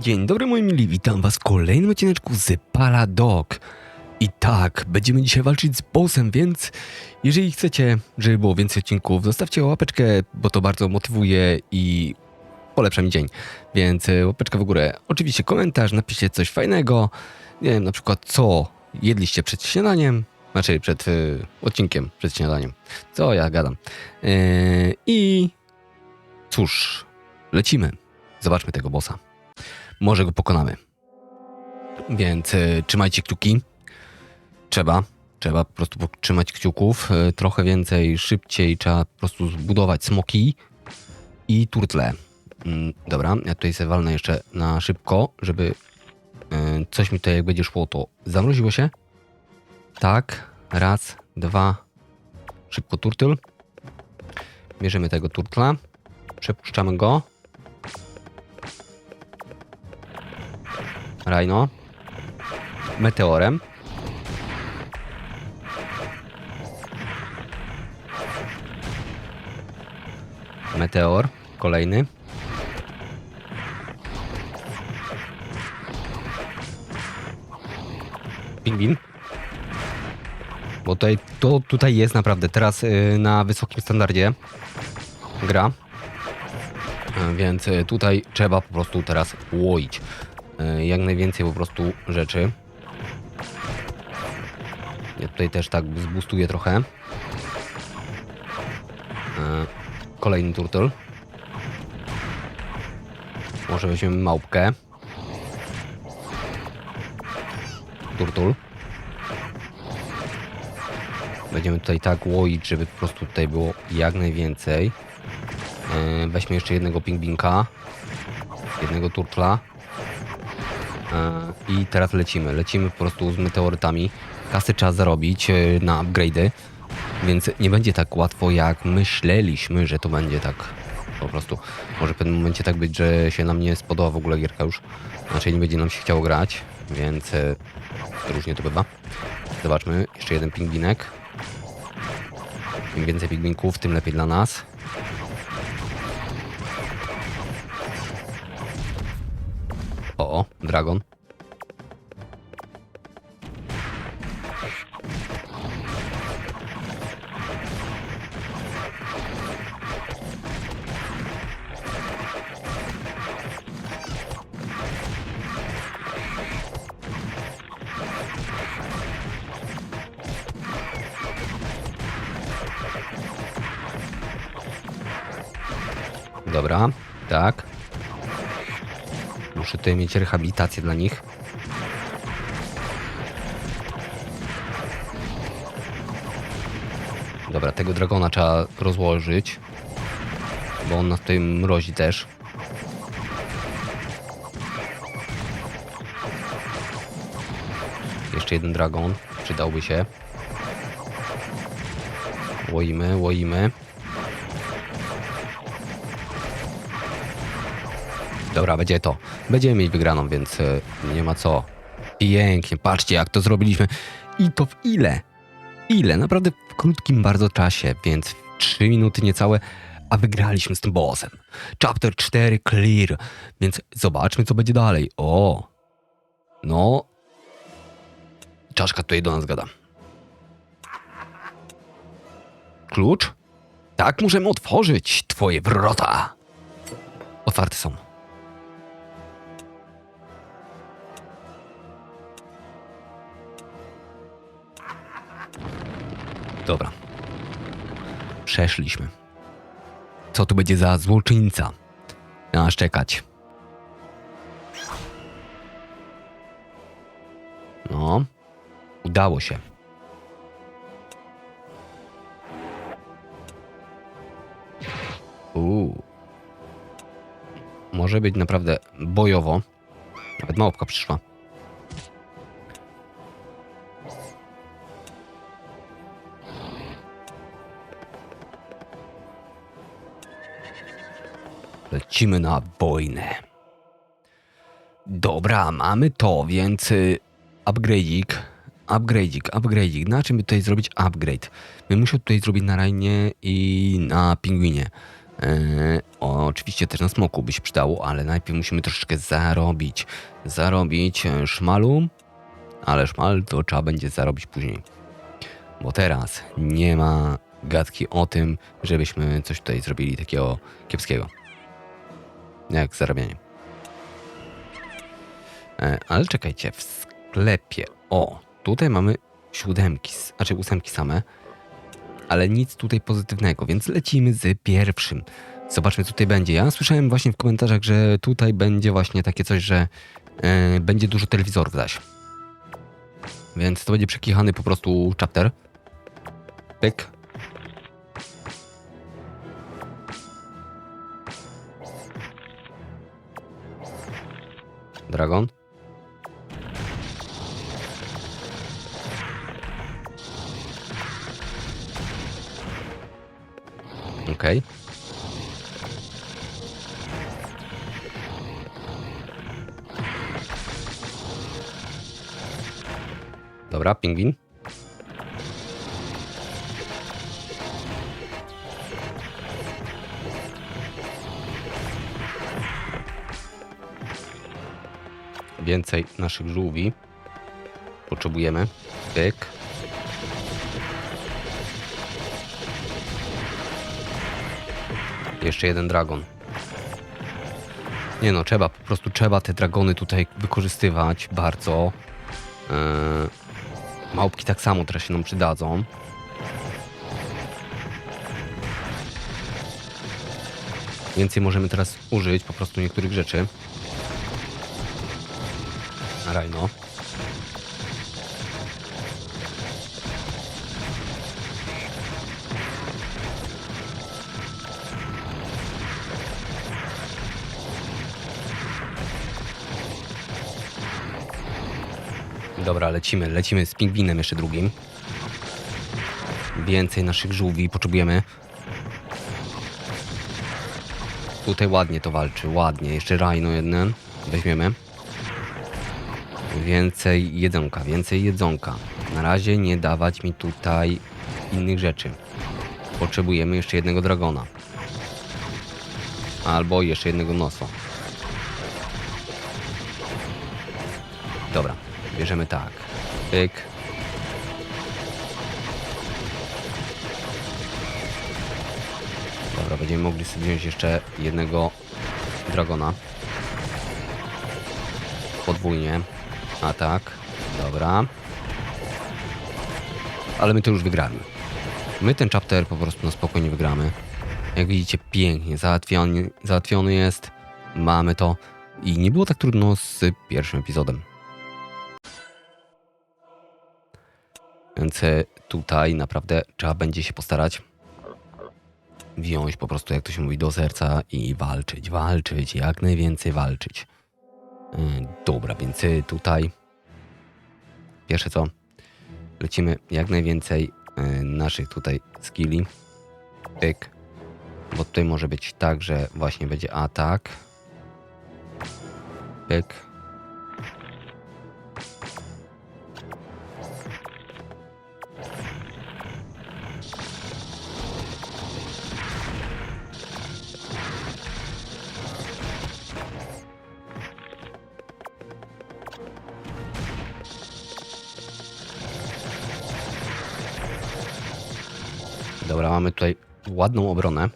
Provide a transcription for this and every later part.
Dzień dobry moi mili, witam was w kolejnym odcineczku z Paladog. I tak, będziemy dzisiaj walczyć z bossem, więc jeżeli chcecie, żeby było więcej odcinków, zostawcie łapeczkę, bo to bardzo motywuje i polepsza mi dzień. Więc e, łapeczka w górę. Oczywiście komentarz, napiszcie coś fajnego. Nie wiem, na przykład co jedliście przed śniadaniem, znaczy przed y, odcinkiem, przed śniadaniem. Co ja gadam. E, I cóż, lecimy. Zobaczmy tego bossa może go pokonamy. Więc y, trzymajcie kciuki. Trzeba, trzeba po prostu trzymać kciuków. Y, trochę więcej, szybciej trzeba po prostu zbudować smoki i turtle. Mm, dobra, ja tutaj sobie walnę jeszcze na szybko, żeby y, coś mi tutaj jak będzie szło, to zamroziło się. Tak, raz, dwa, szybko turtle. Bierzemy tego turtla, przepuszczamy go. Rhino. Meteorem. Meteor. Kolejny. Pingwin. Bo tutaj, to tutaj jest naprawdę teraz y, na wysokim standardzie gra. Y, Więc y, tutaj trzeba po prostu teraz łoić jak najwięcej po prostu rzeczy. Ja tutaj też tak zbustuję trochę. E, Kolejny turtle. Może weźmiemy małpkę. Turtul. Będziemy tutaj tak łoić, żeby po prostu tutaj było jak najwięcej. E, Weźmy jeszcze jednego pingwinka. Jednego turtla. E, I teraz lecimy. Lecimy po prostu z meteorytami. Kasy trzeba zarobić e, na upgrade'y, więc nie będzie tak łatwo jak myśleliśmy, że to będzie tak po prostu. Może w pewnym momencie tak być, że się nam nie spodoba w ogóle gierka już. Znaczy nie będzie nam się chciało grać, więc e, różnie to bywa. Zobaczmy, jeszcze jeden pingwinek. Im więcej pingwinków, tym lepiej dla nas. Dragon. Dobra, tak. Muszę tutaj mieć rehabilitację dla nich. Dobra, tego dragona trzeba rozłożyć. Bo on nas tutaj mrozi też. Jeszcze jeden dragon. Przydałby się. Łoimy, łoimy. Dobra, będzie to. Będziemy mieć wygraną, więc e, nie ma co. Pięknie, patrzcie jak to zrobiliśmy. I to w ile? Ile? Naprawdę w krótkim bardzo czasie, więc w 3 minuty niecałe, a wygraliśmy z tym bossem. Chapter 4 clear, więc zobaczmy co będzie dalej. O, no. Czaszka tutaj do nas gada. Klucz? Tak, możemy otworzyć twoje wrota. Otwarte są. Dobra. Przeszliśmy. Co tu będzie za złoczyńca? Na nas czekać. No. Udało się. Uuu. Może być naprawdę bojowo. Nawet małpka przyszła. Lecimy na wojnę. Dobra, mamy to, więc y, upgrade'ik, upgrade'ik, upgrade'ik. Na czym by tutaj zrobić upgrade? My musimy tutaj zrobić na Rainie i na Pingwinie. Eee, oczywiście też na smoku by się przydało, ale najpierw musimy troszeczkę zarobić. Zarobić e, szmalu, ale szmal to trzeba będzie zarobić później. Bo teraz nie ma gadki o tym, żebyśmy coś tutaj zrobili takiego kiepskiego. Jak zarabianie. E, ale czekajcie, w sklepie. O, tutaj mamy siódemki, znaczy ósemki same, ale nic tutaj pozytywnego, więc lecimy z pierwszym. Zobaczmy, co tutaj będzie. Ja słyszałem właśnie w komentarzach, że tutaj będzie właśnie takie coś, że e, będzie dużo telewizorów zaś. Więc to będzie przekichany po prostu chapter. Pyk. Dragon. Okej. Dobra, pingwin. Więcej naszych żółwi. Potrzebujemy. Pyk. Jeszcze jeden dragon. Nie no, trzeba, po prostu trzeba te dragony tutaj wykorzystywać bardzo. Eee, małpki tak samo teraz się nam przydadzą. Więcej możemy teraz użyć po prostu niektórych rzeczy. Rajno. Dobra, lecimy, lecimy z pingwinem jeszcze drugim. Więcej naszych żółwi potrzebujemy. Tutaj ładnie to walczy, ładnie. Jeszcze rajno jeden weźmiemy. Więcej jedzonka, więcej jedzonka. Na razie nie dawać mi tutaj innych rzeczy. Potrzebujemy jeszcze jednego dragona. Albo jeszcze jednego nosa. Dobra, bierzemy tak. Pyk. Dobra, będziemy mogli sobie wziąć jeszcze jednego dragona. Podwójnie. Atak. Dobra. Ale my to już wygramy. My ten chapter po prostu na spokojnie wygramy. Jak widzicie, pięknie załatwiony, załatwiony jest. Mamy to. I nie było tak trudno z pierwszym epizodem. Więc e, tutaj naprawdę trzeba będzie się postarać wziąć po prostu, jak to się mówi, do serca i walczyć, walczyć, jak najwięcej walczyć. Yy, Dobra, więc y, tutaj pierwsze co, lecimy jak najwięcej y, naszych tutaj skilli. Pyk. Bo tutaj może być tak, że właśnie będzie atak. Pyk. Dobra, mamy tutaj ładną obronę.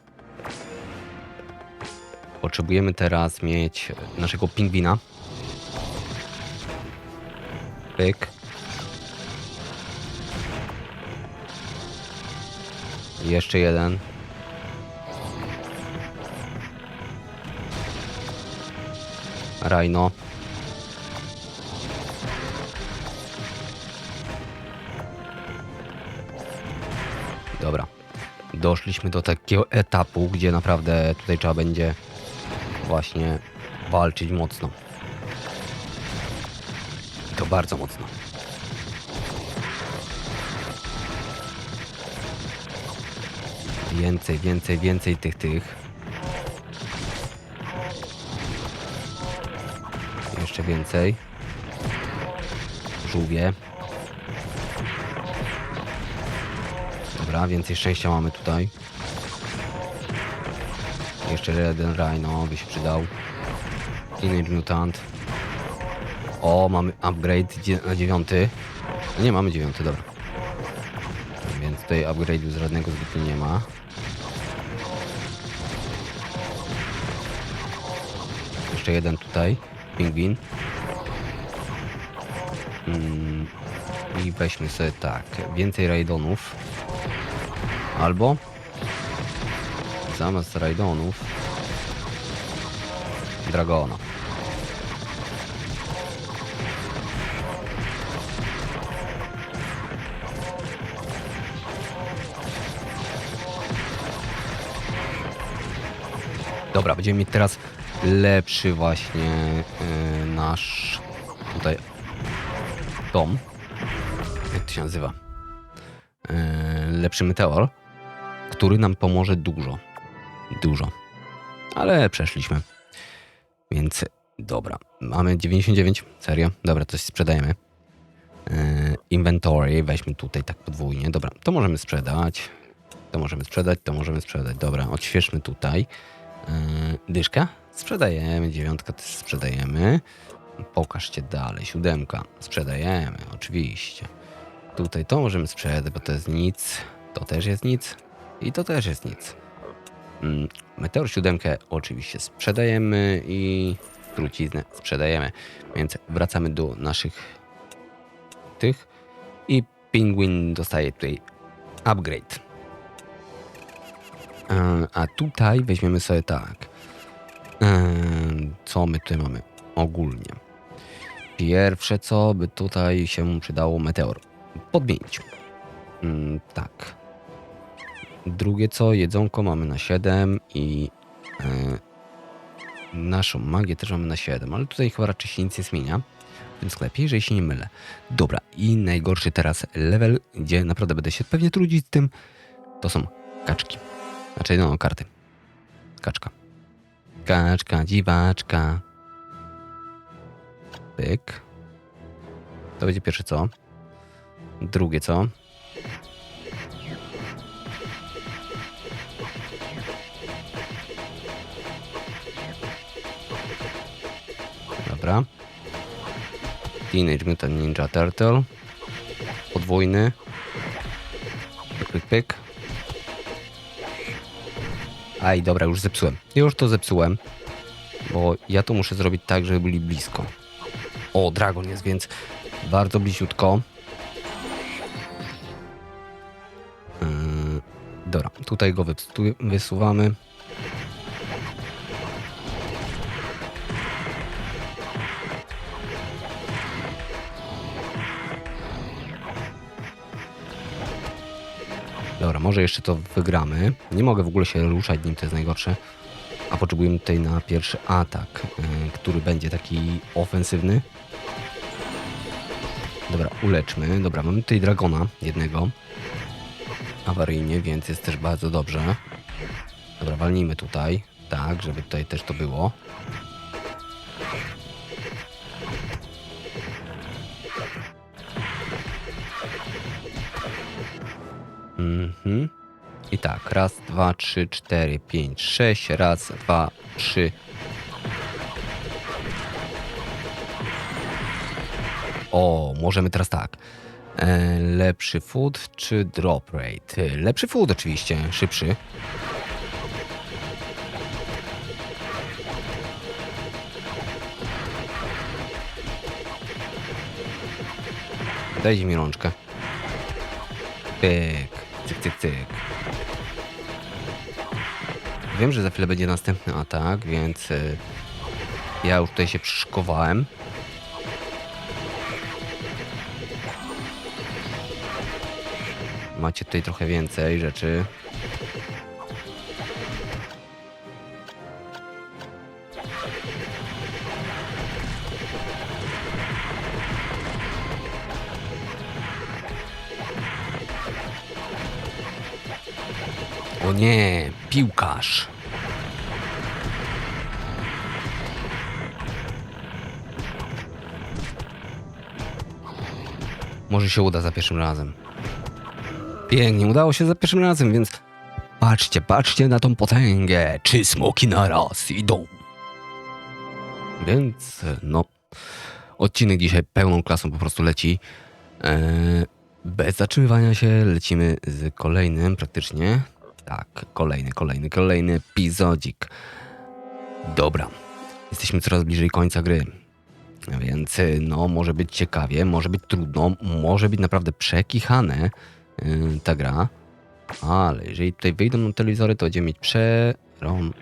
Potrzebujemy teraz mieć naszego pingwina. Pyk. Jeszcze jeden. Rhino. Doszliśmy do takiego etapu, gdzie naprawdę tutaj trzeba będzie właśnie walczyć mocno. I To bardzo mocno. Więcej, więcej, więcej tych, tych. Jeszcze więcej. Żółwie. Dobra, więcej szczęścia mamy tutaj. jeszcze jeden Rhino by się przydał. Teenage Mutant. O, mamy upgrade na dziewiąty. No nie, mamy dziewiąty, dobra. Więc tutaj upgrade'u z żadnego zbytnio nie ma. Jeszcze jeden tutaj. Pingwin. Mm, I weźmy sobie tak. Więcej rajdonów. Albo zamiast rajdonów Dragona. Dobra, będziemy mieć teraz lepszy właśnie yy, nasz tutaj dom. Jak to się nazywa? Yy, lepszy meteor, który nam pomoże dużo. Dużo. Ale przeszliśmy. Więc dobra. Mamy 99. Serio? Dobra, coś sprzedajemy. Yy, inventory. Weźmy tutaj tak podwójnie. Dobra, to możemy sprzedać. To możemy sprzedać, to możemy sprzedać. Dobra, odświeżmy tutaj. Yy, dyszka? Sprzedajemy. Dziewiątka też sprzedajemy. Pokażcie dalej. Siódemka. Sprzedajemy, oczywiście. Tutaj to możemy sprzedać, bo to jest nic. To też jest nic. I to też jest nic. Mm, Meteor siódemkę oczywiście sprzedajemy i truciznę sprzedajemy. Więc wracamy do naszych tych i Penguin dostaje tutaj upgrade. E, A tutaj weźmiemy sobie tak. E, Co my tutaj mamy ogólnie? Pierwsze co by tutaj się przydało meteor. Podmienić. Mm, Tak. Drugie co, jedzonko mamy na 7 i e, naszą magię też mamy na 7, ale tutaj chyba raczej się nic nie zmienia w tym sklepie, jeżeli się nie mylę. Dobra, i najgorszy teraz level, gdzie naprawdę będę się pewnie trudzić z tym, to są kaczki. Znaczy, no, karty. Kaczka. Kaczka, dziwaczka. Pyk. To będzie pierwsze co. Drugie co. Dobra. Teenage Mutant Ninja Turtle. Podwójny. Pyk, pyk, pyk. Aj, dobra, już zepsułem. Już to zepsułem. Bo ja to muszę zrobić tak, żeby byli blisko. O, dragon jest, więc bardzo bliziutko. Yy, dobra, tutaj go wysuwamy. Może jeszcze to wygramy. Nie mogę w ogóle się ruszać nim, to jest najgorsze. A potrzebujemy tutaj na pierwszy atak, yy, który będzie taki ofensywny. Dobra, uleczmy. Dobra, mamy tutaj dragona jednego. Awaryjnie, więc jest też bardzo dobrze. Dobra, walnijmy tutaj. Tak, żeby tutaj też to było. Mhm. I tak, raz, dwa, trzy, cztery, pięć, sześć, raz, dwa, trzy. O, możemy teraz tak. E, lepszy food czy drop rate? E, Lepszy food oczywiście, szybszy. Dajcie mi rączkę. Pyk, Wiem, że za chwilę będzie następny atak, więc y, ja już tutaj się przyszkowałem. Macie tutaj trochę więcej rzeczy. O nie, piłkarz. Może się uda za pierwszym razem. Pięknie, udało się za pierwszym razem, więc Patrzcie, patrzcie na tą potęgę. Trzy smoki na raz idą. Więc no, odcinek dzisiaj pełną klasą po prostu leci. Eee, bez zatrzymywania się lecimy z kolejnym praktycznie. Tak, kolejny, kolejny, kolejny epizodzik. Dobra, jesteśmy coraz bliżej końca gry. Więc y, no, może być ciekawie, może być trudno, może być naprawdę przekichane yy, ta gra. Ale jeżeli tutaj wyjdą nam telewizory, to będziemy mieć przerom...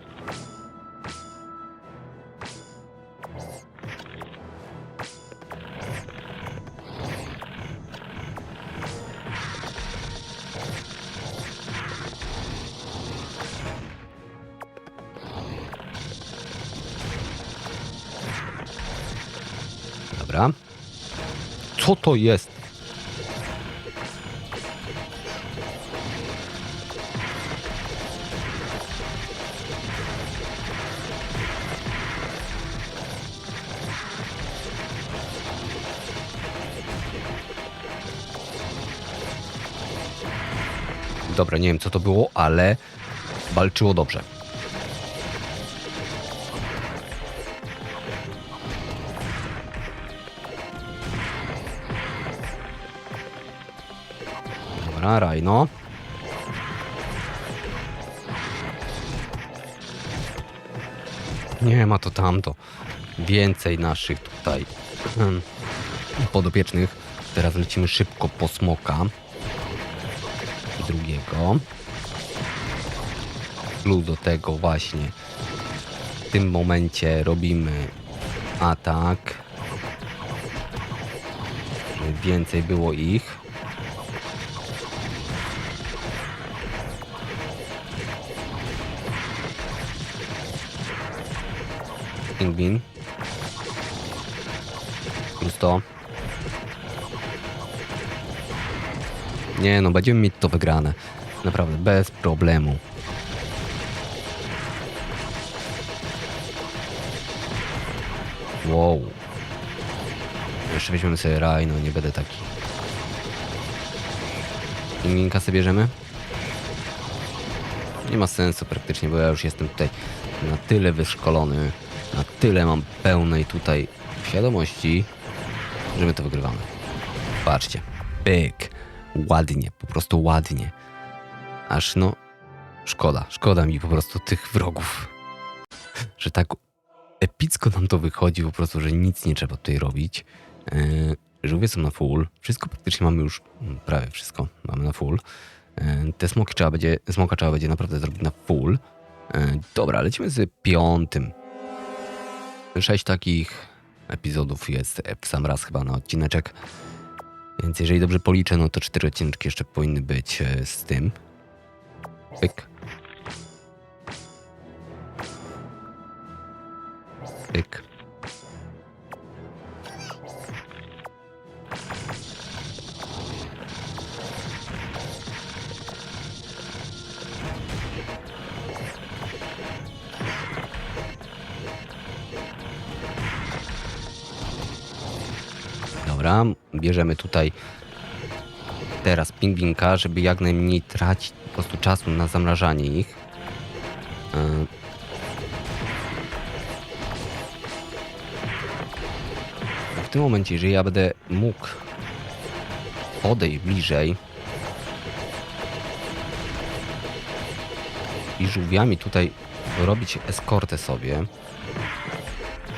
Co to jest? Dobra, nie wiem co to było, ale walczyło dobrze. Dobra, Rajno. Nie ma to tamto. Więcej naszych tutaj hmm, podopiecznych. Teraz lecimy szybko po smoka. Drugiego. Plus do tego właśnie w tym momencie robimy atak. Więcej było ich. Pingwin. Plus to. Nie no, będziemy mieć to wygrane. Naprawdę, bez problemu. Wow. Jeszcze weźmiemy sobie raj, no nie będę taki. Pingwinka sobie bierzemy? Nie ma sensu praktycznie, bo ja już jestem tutaj na tyle wyszkolony, na tyle mam pełnej tutaj świadomości, że my to wygrywamy. Patrzcie. Pyk. Ładnie, po prostu ładnie. Aż no, szkoda, szkoda mi po prostu tych wrogów. Że tak epicko nam to wychodzi, po prostu, że nic nie trzeba tutaj robić. Yy, żółwie są na full. Wszystko praktycznie mamy już, mm, prawie wszystko mamy na full. Yy, te smoki trzeba będzie, smoka trzeba będzie naprawdę zrobić na full. Yy, dobra, lecimy z piątym. Sześć takich epizodów jest w sam raz chyba na odcineczek. Więc jeżeli dobrze policzę, no to cztery odcinki jeszcze powinny być e, z tym. Pyk. Pyk. Dobra, bierzemy tutaj teraz pingwinka, żeby jak najmniej tracić po prostu czasu na zamrażanie ich. Yy. W tym momencie, jeżeli ja będę mógł podejść bliżej i żółwiami tutaj robić eskortę sobie,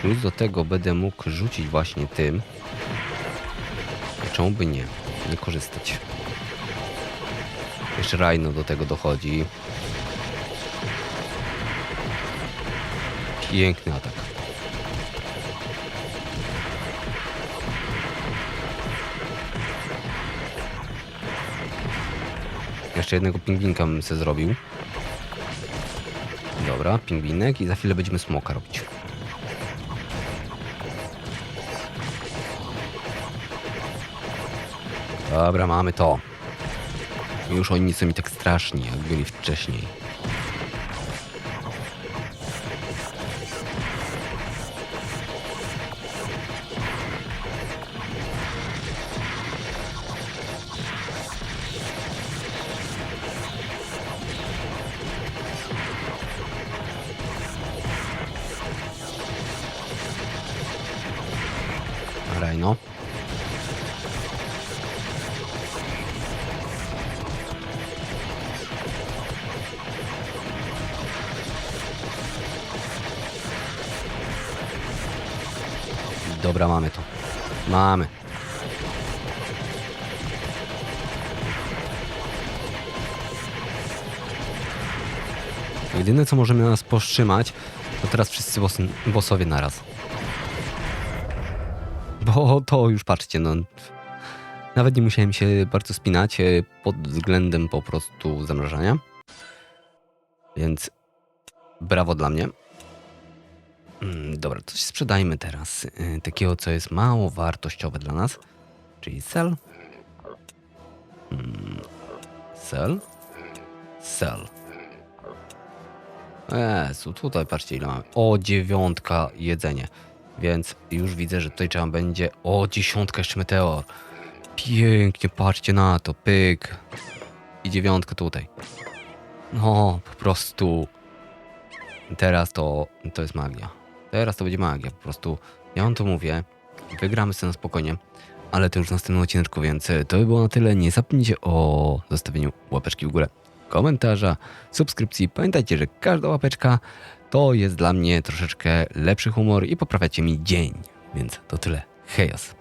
plus do tego będę mógł rzucić właśnie tym, czemu by nie? Nie korzystać. Jeszcze Rhino do tego dochodzi. Piękny atak. Jeszcze jednego pingwinka bym sobie zrobił. Dobra, pingwinek i za chwilę będziemy smoka robić. Dobra, mamy to. Już oni nie są mi tak straszni, jak byli wcześniej. Dobra, mamy to. Mamy. Jedyne co możemy nas powstrzymać, to teraz wszyscy bossy, bossowie naraz. Bo to już patrzcie, no. Nawet nie musiałem się bardzo spinać e, pod względem po prostu zamrażania. Więc brawo dla mnie. Mm, Dobra, coś sprzedajmy teraz. y, Takiego, co jest mało wartościowe dla nas. Czyli sell. Mm, Sell. Sell. Jezu, tutaj patrzcie ile mamy. O, dziewiątka jedzenie. Więc już widzę, że tutaj trzeba będzie... O, dziesiątka jeszcze meteor. Pięknie, patrzcie na to. Pyk. I dziewiątka tutaj. No, po prostu... Teraz to, to jest magia. Teraz to będzie magia, po prostu. Ja wam to mówię. Wygramy sobie na spokojnie. Ale to już w następnym odcineczku, więc to by było na tyle. Nie zapomnijcie o zostawieniu łapeczki w górę, komentarza, subskrypcji. Pamiętajcie, że każda łapeczka to jest dla mnie troszeczkę lepszy humor i poprawiacie mi dzień. Więc to tyle. Hejos.